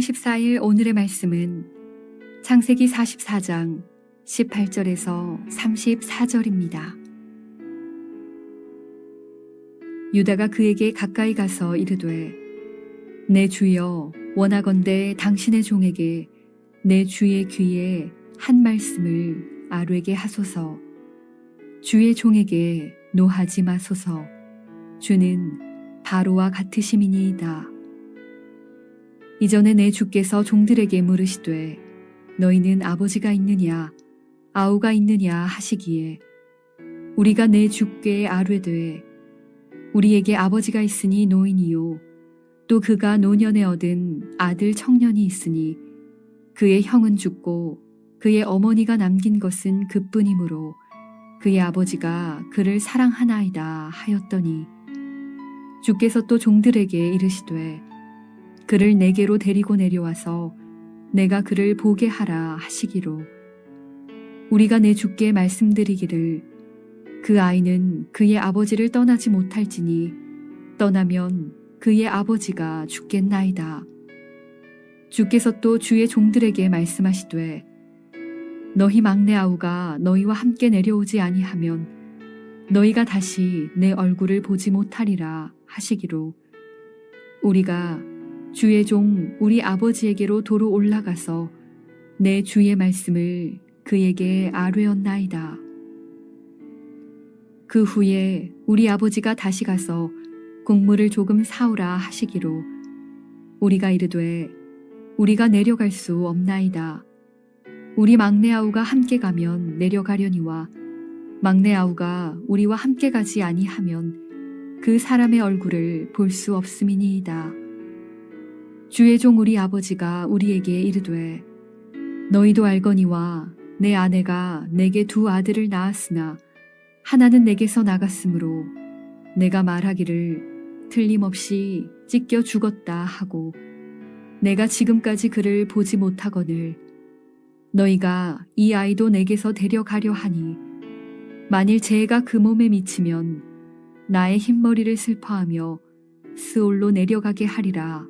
12월 14일 오늘의 말씀은 창세기 44장 18절에서 34절입니다. 유다가 그에게 가까이 가서 이르되 내 주여 원하건대 당신의 종에게 내 주의 귀에 한 말씀을 아뢰게 하소서 주의 종에게 노하지 마소서 주는 바로와 같으심이니이다. 이전에 내 주께서 종들에게 물으시되 너희는 아버지가 있느냐 아우가 있느냐 하시기에 우리가 내 주께 아뢰되 우리에게 아버지가 있으니 노인이요 또 그가 노년에 얻은 아들 청년이 있으니 그의 형은 죽고 그의 어머니가 남긴 것은 그뿐이므로 그의 아버지가 그를 사랑하나이다 하였더니 주께서 또 종들에게 이르시되 그를 내게로 데리고 내려와서 내가 그를 보게 하라 하시기로 우리가 내 주께 말씀드리기를 그 아이는 그의 아버지를 떠나지 못할지니 떠나면 그의 아버지가 죽겠나이다. 주께서 또 주의 종들에게 말씀하시되 너희 막내 아우가 너희와 함께 내려오지 아니하면 너희가 다시 내 얼굴을 보지 못하리라 하시기로 우리가 주의 종 우리 아버지에게로 도로 올라가서 내 주의 말씀을 그에게 아뢰었나이다. 그 후에 우리 아버지가 다시 가서 곡물을 조금 사오라 하시기로 우리가 이르되 우리가 내려갈 수 없나이다. 우리 막내 아우가 함께 가면 내려가려니와 막내 아우가 우리와 함께 가지 아니하면 그 사람의 얼굴을 볼 수 없음이니이다. 주의 종 우리 아버지가 우리에게 이르되 너희도 알거니와 내 아내가 내게 두 아들을 낳았으나 하나는 내게서 나갔으므로 내가 말하기를 틀림없이 찢겨 죽었다 하고 내가 지금까지 그를 보지 못하거늘 너희가 이 아이도 내게서 데려가려 하니 만일 재해가 그 몸에 미치면 나의 흰머리를 슬퍼하며 스올로 내려가게 하리라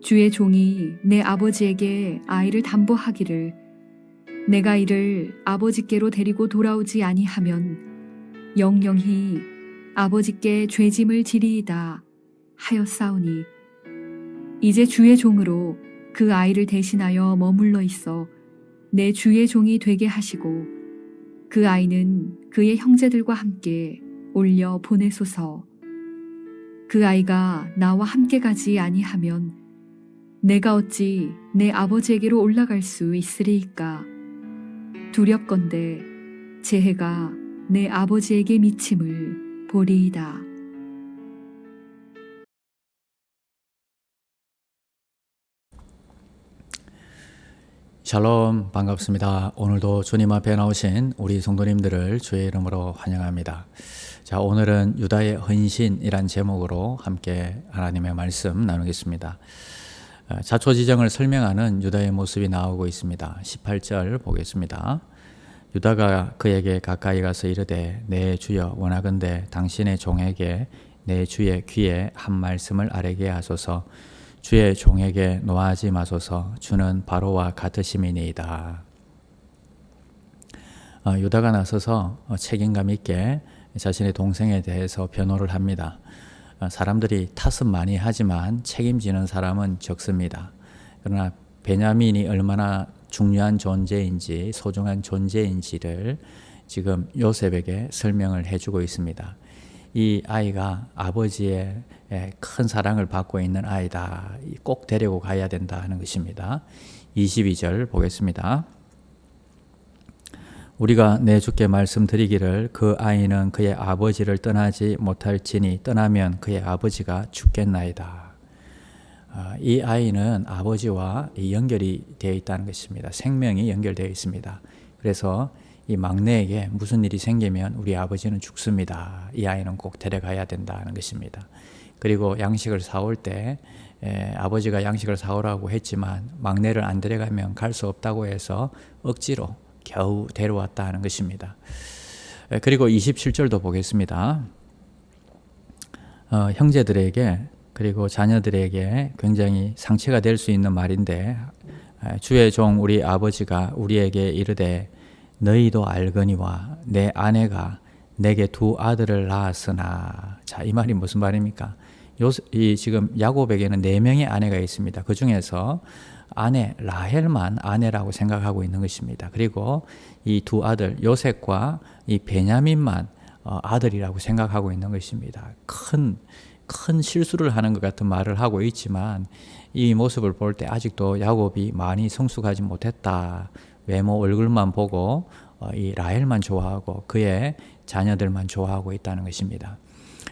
주의 종이 내 아버지에게 아이를 담보하기를 내가 이를 아버지께로 데리고 돌아오지 아니하면 영영히 아버지께 죄짐을 지리이다 하였사오니 이제 주의 종으로 그 아이를 대신하여 머물러 있어 내 주의 종이 되게 하시고 그 아이는 그의 형제들과 함께 올려 보내소서. 그 아이가 나와 함께 가지 아니하면 내가 어찌 내 아버지에게로 올라갈 수 있으리이까 두렵건대 재해가 내 아버지에게 미침을 보리이다. 샬롬 반갑습니다. 오늘도 주님 앞에 나오신 우리 성도님들을 주의 이름으로 환영합니다. 자, 오늘은 유다의 헌신이란 제목으로 함께 하나님의 말씀 나누겠습니다. 어, 자초지정을 설명하는 유다의 모습이 나오고 있습니다. 18절 보겠습니다. 유다가 그에게 가까이 가서 이르되 내 주여 원하건대 당신의 종에게 내 주의 귀에 한 말씀을 아뢰게 하소서 주의 종에게 노하지 마소서 주는 바로와 같으심이니이다. 어, 유다가 나서서 어, 책임감 있게 자신의 동생에 대해서 변호를 합니다. 어, 사람들이 탓은 많이 하지만 책임지는 사람은 적습니다. 그러나 베냐민이 얼마나 중요한 존재인지 소중한 존재인지를 지금 요셉에게 설명을 해주고 있습니다. 이 아이가 아버지의 큰 사랑을 받고 있는 아이다. 꼭 데리고 가야 된다 하는 것입니다. 22절 보겠습니다. 우리가 내 주께 말씀드리기를 그 아이는 그의 아버지를 떠나지 못할지니 떠나면 그의 아버지가 죽겠나이다. 아, 이 아이는 아버지와 연결이 되어 있다는 것입니다. 생명이 연결되어 있습니다. 그래서 이 막내에게 무슨 일이 생기면 우리 아버지는 죽습니다. 이 아이는 꼭 데려가야 된다는 것입니다. 그리고 양식을 사올 때 에, 아버지가 양식을 사오라고 했지만 막내를 안 데려가면 갈 수 없다고 해서 억지로 겨우 데려왔다 하는 것입니다. 에, 그리고 27절도 보겠습니다. 어, 형제들에게 그리고 자녀들에게 굉장히 상처가 될 수 있는 말인데 에, 주의 종 우리 아버지가 우리에게 이르되 너희도 알거니와 내 아내가 내게 두 아들을 낳았으나 자 이 말이 무슨 말입니까? 요, 이 지금 야곱에게는 네 명의 아내가 있습니다. 그 중에서 아내 라헬만 아내라고 생각하고 있는 것입니다. 그리고 이 두 아들 요셉과 이 베냐민만 어, 아들이라고 생각하고 있는 것입니다. 큰, 큰 실수를 하는 것 같은 말을 하고 있지만 이 모습을 볼 때 아직도 야곱이 많이 성숙하지 못했다. 외모 얼굴만 보고 어, 이 라헬만 좋아하고 그의 자녀들만 좋아하고 있다는 것입니다.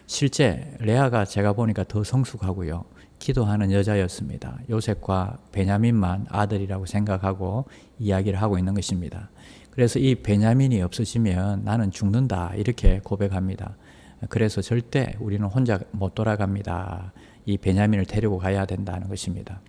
실제 레아가 제가 보니까 더 성숙하고요. 기도하는 여자였습니다. 요셉과 베냐민만 아들이라고 생각하고 이야기를 하고 있는 것입니다. 그래서 이 베냐민이 없어지면 나는 죽는다 이렇게 고백합니다. 그래서 절대 우리는 혼자 못 돌아갑니다. 이 베냐민을 데리고 가야 된다는 것입니다.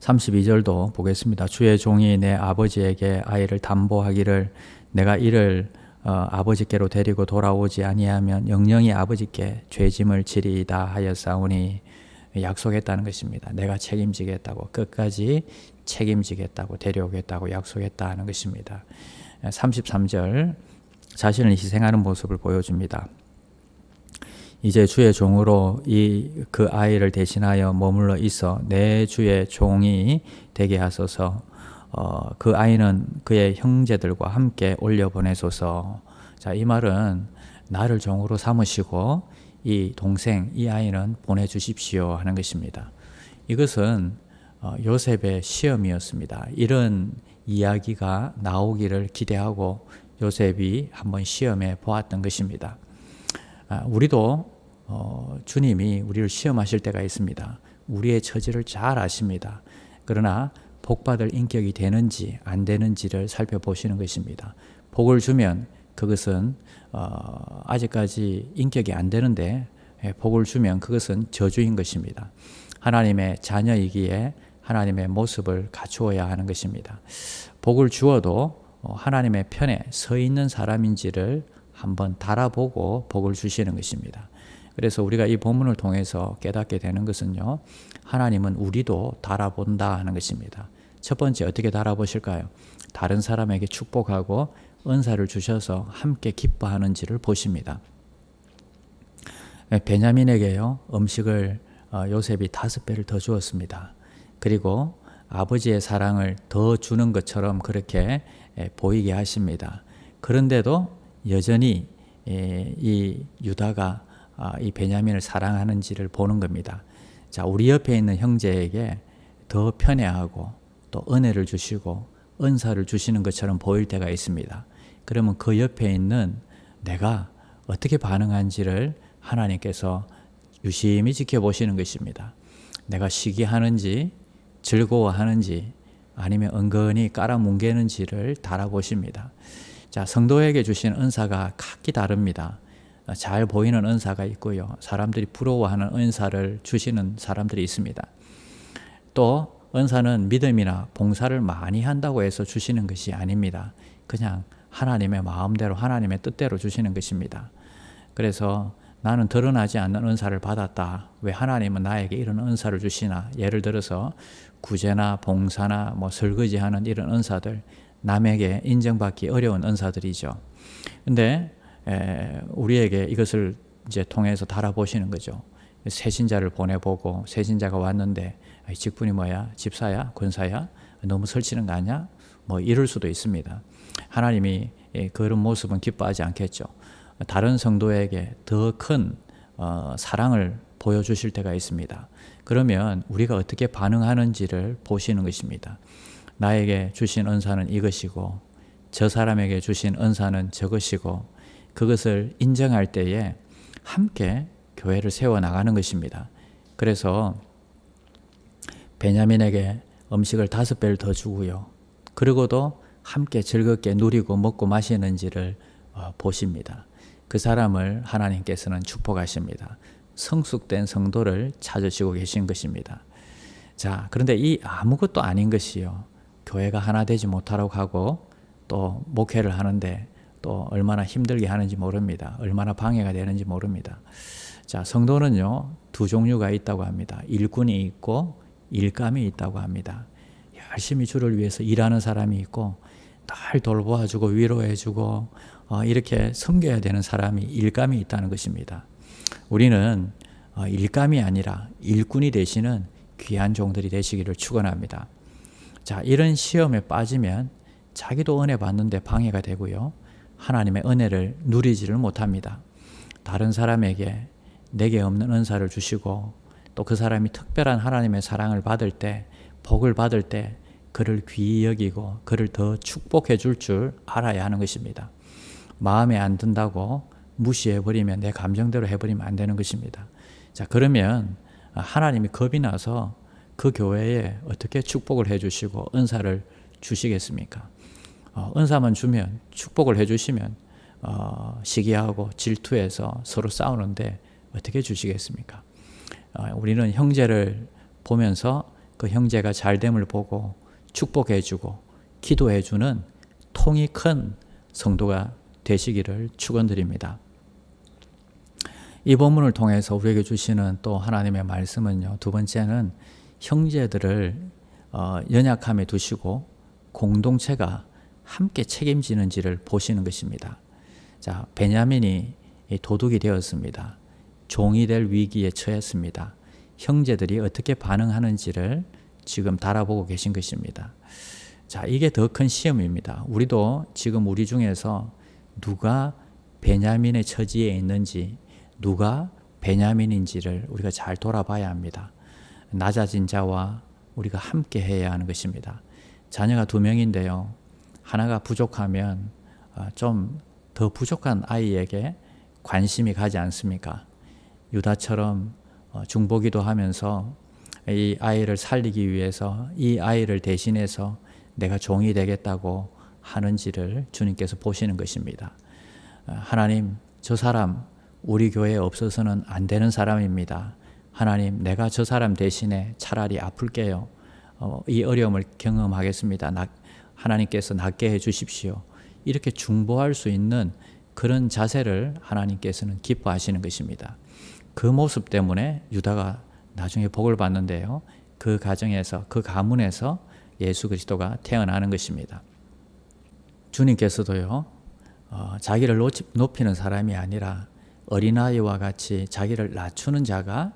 32절도 보겠습니다. 주의 종이 내 아버지에게 아이를 담보하기를 내가 이를 어, 아버지께로 데리고 돌아오지 아니하면 영영이 아버지께 죄짐을 지리이다 하였사오니 약속했다는 것입니다. 내가 책임지겠다고 끝까지 책임지겠다고 데려오겠다고 약속했다는 것입니다. 33절 자신을 희생하는 모습을 보여줍니다. 이제 주의 종으로 이 그 아이를 대신하여 머물러 있어 내 주의 종이 되게 하소서. 어, 그 아이는 그의 형제들과 함께 올려 보내소서. 자, 이 말은 나를 종으로 삼으시고 이 동생, 이 아이는 보내 주십시오 하는 것입니다. 이것은 어, 요셉의 시험이었습니다. 이런 이야기가 나오기를 기대하고 요셉이 한번 시험해 보았던 것입니다. 아, 우리도 어, 주님이 우리를 시험하실 때가 있습니다. 우리의 처지를 잘 아십니다. 그러나 복받을 인격이 되는지 안 되는지를 살펴보시는 것입니다. 복을 주면 그것은 어, 아직까지 인격이 안 되는데 예, 복을 주면 그것은 저주인 것입니다. 하나님의 자녀이기에 하나님의 모습을 갖추어야 하는 것입니다. 복을 주어도 어, 하나님의 편에 서 있는 사람인지를 한번 달아보고 복을 주시는 것입니다. 그래서 우리가 이 본문을 통해서 깨닫게 되는 것은요, 하나님은 우리도 달아본다 하는 것입니다. 첫 번째 어떻게 달아보실까요? 다른 사람에게 축복하고 은사를 주셔서 함께 기뻐하는지를 보십니다. 네, 베냐민에게요 음식을 어, 요셉이 다섯 배를 더 주었습니다. 그리고 아버지의 사랑을 더 주는 것처럼 그렇게 에, 보이게 하십니다. 그런데도 여전히 에, 이 유다가 아, 이 베냐민을 사랑하는지를 보는 겁니다. 자, 우리 옆에 있는 형제에게 더 편애하고 또 은혜를 주시고 은사를 주시는 것처럼 보일 때가 있습니다. 그러면 그 옆에 있는 내가 어떻게 반응한지를 하나님께서 유심히 지켜보시는 것입니다. 내가 시기하는지 즐거워하는지 아니면 은근히 깔아뭉개는지를 달아보십니다. 자, 성도에게 주신 은사가 각기 다릅니다. 잘 보이는 은사가 있고요. 사람들이 부러워하는 은사를 주시는 사람들이 있습니다. 또 은사는 믿음이나 봉사를 많이 한다고 해서 주시는 것이 아닙니다. 그냥 하나님의 마음대로 하나님의 뜻대로 주시는 것입니다. 그래서 나는 드러나지 않는 은사를 받았다. 왜 하나님은 나에게 이런 은사를 주시나? 예를 들어서 구제나 봉사나 뭐 설거지하는 이런 은사들 남에게 인정받기 어려운 은사들이죠. 근데 에, 우리에게 이것을 이제 통해서 달아보시는 거죠. 새신자를 보내보고 새신자가 왔는데 직분이 뭐야? 집사야? 권사야? 너무 설치는 거 아니야? 뭐 이럴 수도 있습니다. 하나님이 그런 모습은 기뻐하지 않겠죠. 다른 성도에게 더큰 어, 사랑을 보여주실 때가 있습니다. 그러면 우리가 어떻게 반응하는지를 보시는 것입니다. 나에게 주신 은사는 이것이고 저 사람에게 주신 은사는 저것이고 그것을 인정할 때에 함께 교회를 세워 나가는 것입니다. 그래서 베냐민에게 음식을 다섯 배를 더 주고요. 그리고도 함께 즐겁게 누리고 먹고 마시는지를 어, 보십니다. 그 사람을 하나님께서는 축복하십니다. 성숙된 성도를 찾으시고 계신 것입니다. 자, 그런데 이 아무것도 아닌 것이요. 교회가 하나 되지 못하라고 하고 또 목회를 하는데 또 얼마나 힘들게 하는지 모릅니다. 얼마나 방해가 되는지 모릅니다. 자, 성도는요, 두 종류가 있다고 합니다. 일꾼이 있고 일감이 있다고 합니다. 열심히 주를 위해서 일하는 사람이 있고 늘 돌보아주고 위로해주고 어, 이렇게 섬겨야 되는 사람이 일감이 있다는 것입니다. 우리는 어, 일감이 아니라 일꾼이 되시는 귀한 종들이 되시기를 축원합니다. 자, 이런 시험에 빠지면 자기도 은혜 받는데 방해가 되고요. 하나님의 은혜를 누리지를 못합니다. 다른 사람에게 내게 없는 은사를 주시고 또 그 사람이 특별한 하나님의 사랑을 받을 때 복을 받을 때 그를 귀히 여기고 그를 더 축복해 줄 줄 알아야 하는 것입니다. 마음에 안 든다고 무시해 버리면 내 감정대로 해 버리면 안 되는 것입니다. 자, 그러면 하나님이 겁이 나서 그 교회에 어떻게 축복을 해 주시고 은사를 주시겠습니까? 어, 은사만 주면 축복을 해 주시면 어, 시기하고 질투해서 서로 싸우는데 어떻게 주시겠습니까? 어, 우리는 형제를 보면서 그 형제가 잘됨을 보고 축복해주고 기도해주는 통이 큰 성도가 되시기를 축원드립니다. 이 본문을 통해서 우리에게 주시는 또 하나님의 말씀은요. 두 번째는 형제들을 어, 연약함에 두시고 공동체가 함께 책임지는지를 보시는 것입니다. 자, 베냐민이 이 도둑이 되었습니다. 종이 될 위기에 처했습니다. 형제들이 어떻게 반응하는지를 지금 달아보고 계신 것입니다. 자, 이게 더 큰 시험입니다. 우리도 지금 우리 중에서 누가 베냐민의 처지에 있는지, 누가 베냐민인지를 우리가 잘 돌아봐야 합니다. 낮아진 자와 우리가 함께 해야 하는 것입니다. 자녀가 두 명인데요. 하나가 부족하면 어, 좀더 부족한 아이에게 관심이 가지 않습니까? 유다처럼 어, 중보기도 하면서 이 아이를 살리기 위해서 이 아이를 대신해서 내가 종이 되겠다고 하는지를 주님께서 보시는 것입니다. 어, 하나님, 저 사람 우리 교회에 없어서는 안 되는 사람입니다. 하나님, 내가 저 사람 대신에 차라리 아플게요. 어, 이 어려움을 경험하겠습니다. 나, 하나님께서 낫게 해 주십시오. 이렇게 중보할 수 있는 그런 자세를 하나님께서는 기뻐하시는 것입니다. 그 모습 때문에 유다가 나중에 복을 받는데요. 그 가정에서 그 가문에서 예수 그리스도가 태어나는 것입니다. 주님께서도요. 어, 자기를 높이는 사람이 아니라 어린아이와 같이 자기를 낮추는 자가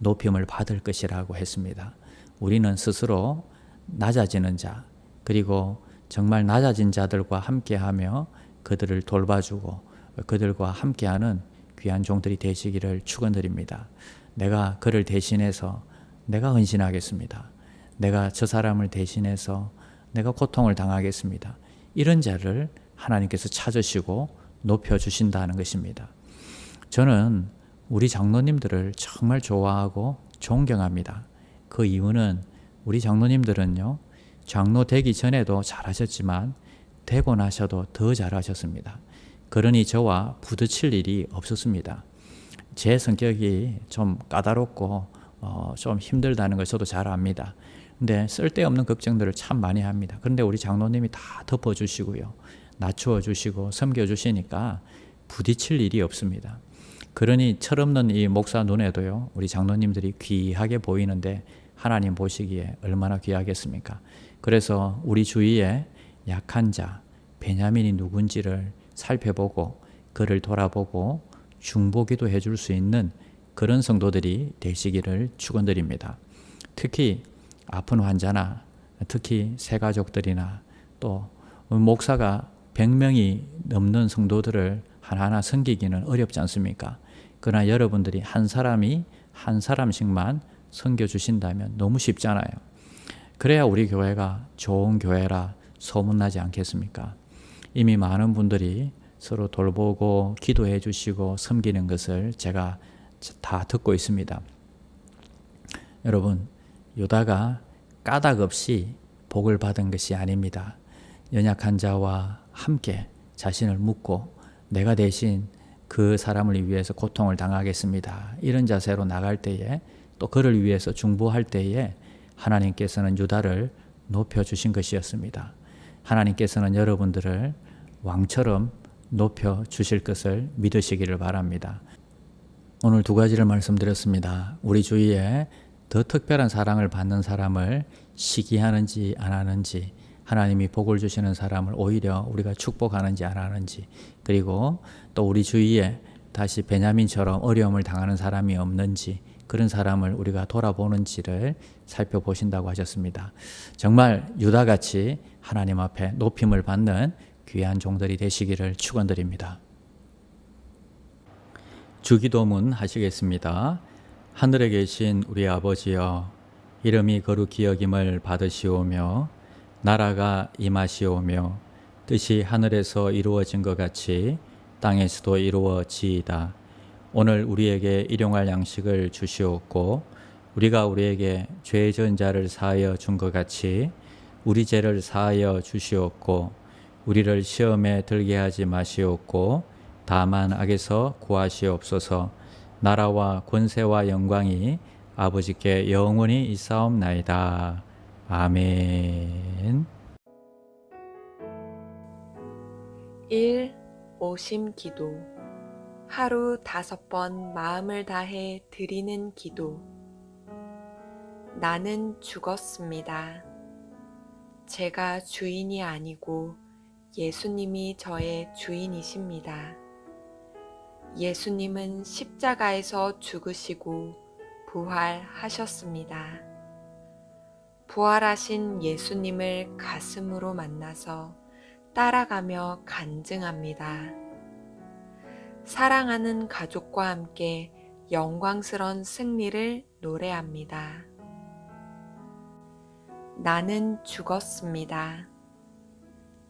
높임을 받을 것이라고 했습니다. 우리는 스스로 낮아지는 자, 그리고 정말 낮아진 자들과 함께하며 그들을 돌봐주고 그들과 함께하는 귀한 종들이 되시기를 축원드립니다. 내가 그를 대신해서 내가 헌신하겠습니다. 내가 저 사람을 대신해서 내가 고통을 당하겠습니다. 이런 자를 하나님께서 찾으시고 높여 주신다는 것입니다. 저는 우리 장로님들을 정말 좋아하고 존경합니다. 그 이유는 우리 장로님들은요, 장로 되기 전에도 잘하셨지만, 되고 나셔도 더 잘하셨습니다. 그러니 저와 부딪힐 일이 없었습니다. 제 성격이 좀 까다롭고, 어, 좀 힘들다는 걸 저도 잘 압니다. 근데 쓸데없는 걱정들을 참 많이 합니다. 그런데 우리 장로님이 다 덮어주시고요. 낮추어 주시고 섬겨 주시니까 부딪힐 일이 없습니다. 그러니 철없는 이 목사 눈에도요, 우리 장로님들이 귀하게 보이는데 하나님 보시기에 얼마나 귀하겠습니까? 그래서 우리 주위에 약한 자, 베냐민이 누군지를 살펴보고 그를 돌아보고 중보기도 해줄 수 있는 그런 성도들이 되시기를 축원드립니다. 특히 아픈 환자나 특히 새가족들이나 또 목사가 100명이 넘는 성도들을 하나하나 섬기기는 어렵지 않습니까? 그러나 여러분들이 한 사람이 한 사람씩만 섬겨 주신다면 너무 쉽잖아요. 그래야 우리 교회가 좋은 교회라 소문나지 않겠습니까? 이미 많은 분들이 서로 돌보고 기도해 주시고 섬기는 것을 제가 다 듣고 있습니다. 여러분, 유다가 까닭 없이 복을 받은 것이 아닙니다. 연약한 자와 함께 자신을 묻고 내가 대신 그 사람을 위해서 고통을 당하겠습니다. 이런 자세로 나갈 때에 또 그를 위해서 중보할 때에 하나님께서는 유다를 높여 주신 것이었습니다. 하나님께서는 여러분들을 왕처럼 높여 주실 것을 믿으시기를 바랍니다. 오늘 두 가지를 말씀드렸습니다. 우리 주위에 더 특별한 사랑을 받는 사람을 시기하는지 안 하는지, 하나님이 복을 주시는 사람을 오히려 우리가 축복하는지 안 하는지, 그리고 또 우리 주위에 다시 베냐민처럼 어려움을 당하는 사람이 없는지, 그런 사람을 우리가 돌아보는지를 살펴보신다고 하셨습니다. 정말 유다같이 하나님 앞에 높임을 받는 귀한 종들이 되시기를 축원드립니다. 주기도문 하시겠습니다. 하늘에 계신 우리 아버지여 이름이 거룩히 여김을 받으시오며 나라가 임하시오며 뜻이 하늘에서 이루어진 것 같이 땅에서도 이루어지이다. 오늘 우리에게 일용할 양식을 주시옵고 우리가 우리에게 죄 지은 자를 사하여 준 것 같이 우리 죄를 사하여 주시옵고 우리를 시험에 들게 하지 마시옵고 다만 악에서 구하시옵소서 나라와 권세와 영광이 아버지께 영원히 있사옵나이다. 아멘. 1. 오심 기도 하루 다섯 번 마음을 다해 드리는 기도 나는 죽었습니다. 제가 주인이 아니고 예수님이 저의 주인이십니다. 예수님은 십자가에서 죽으시고 부활하셨습니다. 부활하신 예수님을 가슴으로 만나서 따라가며 간증합니다. 사랑하는 가족과 함께 영광스런 승리를 노래합니다. 나는 죽었습니다.